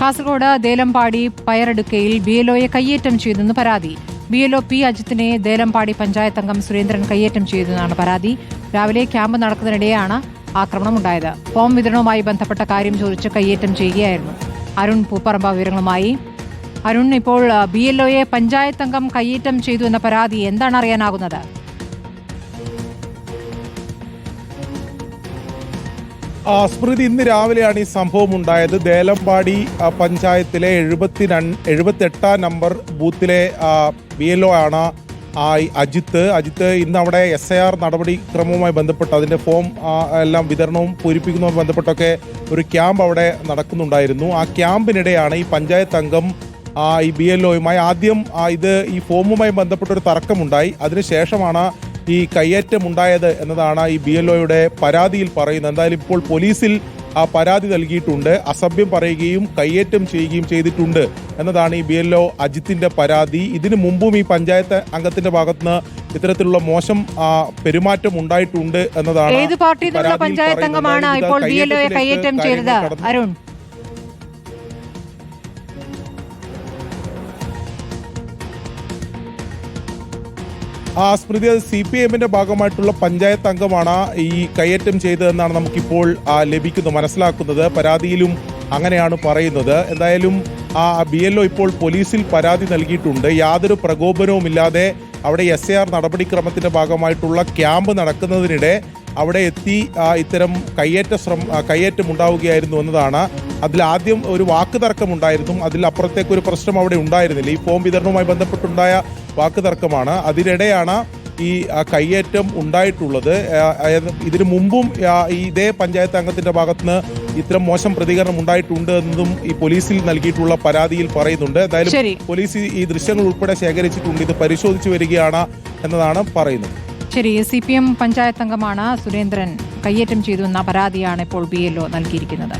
കാസർഗോഡ് ദേലമ്പാടി പയറെടുക്കയിൽ B L ഒയെ കയ്യേറ്റം ചെയ്തെന്ന് പരാതി. ബി എൽ ഒ പി അജിത്തിനെ ദേലമ്പാടി പഞ്ചായത്ത് അംഗം സുരേന്ദ്രൻ കയ്യേറ്റം ചെയ്തെന്നാണ് പരാതി. രാവിലെ ക്യാമ്പ് നടക്കുന്നതിനിടെയാണ് ആക്രമണമുണ്ടായത്. ഫോം വിതരണവുമായി ബന്ധപ്പെട്ട കാര്യം ചോദിച്ച് കയ്യേറ്റം ചെയ്യുകയായിരുന്നു. അരുൺ പൂപ്പറമ്പ വിവരങ്ങളുമായി. അരുൺ ഇപ്പോൾ ബി എൽ ഒയെ പഞ്ചായത്ത് അംഗം കയ്യേറ്റം ചെയ്തു എന്ന പരാതി എന്താണ് അറിയാനാകുന്നത്? സ്മൃതി ഇന്ന് രാവിലെയാണ് ഈ സംഭവം ഉണ്ടായത്. ദേലമ്പാടി പഞ്ചായത്തിലെ എഴുപത്തി എഴുപത്തെട്ടാം നമ്പർ ബൂത്തിലെ ബി എൽ ഒ ആണ് അജിത്ത്. അജിത്ത് ഇന്ന് അവിടെ എസ് ഐ ആർ നടപടിക്രമവുമായി ബന്ധപ്പെട്ട് അതിന്റെ ഫോം എല്ലാം വിതരണവും പൂരിപ്പിക്കുന്നതുമായി ബന്ധപ്പെട്ടൊക്കെ ഒരു ക്യാമ്പ് അവിടെ നടക്കുന്നുണ്ടായിരുന്നു. ആ ക്യാമ്പിനിടെയാണ് ഈ പഞ്ചായത്ത് അംഗം ഈ ബി എൽ ഒയുമായി ആദ്യം ഇത് ഈ ഫോമുമായി ബന്ധപ്പെട്ട ഒരു തർക്കമുണ്ടായി അതിനുശേഷമാണ് ഈ കയ്യേറ്റം ഉണ്ടായത് എന്നതാണ് ഈ ബി എൽ ഒയുടെ പരാതിയിൽ പറയുന്നത്. എന്തായാലും ഇപ്പോൾ പോലീസിൽ ആ പരാതി നൽകിയിട്ടുണ്ട്. അസഭ്യം പറയുകയും കയ്യേറ്റം ചെയ്യുകയും ചെയ്തിട്ടുണ്ട് എന്നതാണ് ഈ ബി എൽ ഒ അജിത്തിന്റെ പരാതി. ഇതിനു മുമ്പും ഈ പഞ്ചായത്ത് അംഗത്തിന്റെ ഭാഗത്തുനിന്ന് ഇത്തരത്തിലുള്ള മോശം പെരുമാറ്റം ഉണ്ടായിട്ടുണ്ട് എന്നതാണ് ഏത് പഞ്ചായത്ത് അംഗമാണ് ഇപ്പോൾ ബി എൽ ഒയെ കയ്യേറ്റം ചെയ്തത്? അരുൺ. സ്മൃതി അത് സി പി എമ്മിന്റെ ഭാഗമായിട്ടുള്ള പഞ്ചായത്ത് അംഗമാണ് ഈ കയ്യേറ്റം ചെയ്തതെന്നാണ് നമുക്കിപ്പോൾ ആ, ലഭിക്കുന്നത് മനസ്സിലാക്കുന്നത്. പരാതിയിലും അങ്ങനെയാണ് പറയുന്നത്. എന്തായാലും ആ ബി എൽ ഇപ്പോൾ പോലീസിൽ പരാതി നൽകിയിട്ടുണ്ട്. യാതൊരു പ്രകോപനവുമില്ലാതെ അവിടെ എസ് എ ആർ നടപടിക്രമത്തിന്റെ ഭാഗമായിട്ടുള്ള ക്യാമ്പ് നടക്കുന്നതിനിടെ അവിടെ എത്തി ഇത്തരം കയ്യേറ്റ ശ്രമം കയ്യേറ്റം ഉണ്ടാവുകയായിരുന്നു എന്നതാണ് അതിൽ ആദ്യം ഒരു വാക്ക് തർക്കമുണ്ടായിരുന്നു അതിൽ അപ്പുറത്തേക്ക് ഒരു പ്രശ്നം അവിടെ ഉണ്ടായിരുന്നില്ല. ഈ ഫോം വിതരണവുമായി ബന്ധപ്പെട്ടുണ്ടായ വാക്ക് തർക്കമാണ്. അതിനിടെയാണ് ഈ കയ്യേറ്റം ഉണ്ടായിട്ടുള്ളത്. ഇതിനു മുമ്പും ഇതേ പഞ്ചായത്ത് അംഗത്തിന്റെ ഭാഗത്തുനിന്ന് ഇത്തരം മോശം പ്രതികരണം ഉണ്ടായിട്ടുണ്ട് എന്നതും ഈ പോലീസിൽ നൽകിയിട്ടുള്ള പരാതിയിൽ പറയുന്നുണ്ട്. എന്തായാലും പോലീസ് ഈ ദൃശ്യങ്ങൾ ഉൾപ്പെടെ ശേഖരിച്ചിട്ടുണ്ട്. ഇത് പരിശോധിച്ചു വരികയാണ് എന്നതാണ് പറയുന്നത്. ശരി സി പി എം പഞ്ചായത്ത് അംഗമാണ് സുരേന്ദ്രൻ. കയ്യേറ്റം ചെയ്തു എന്ന പരാതിയാണ് ഇപ്പോൾ ബി എൽ ഒ നൽകിയിരിക്കുന്നത്.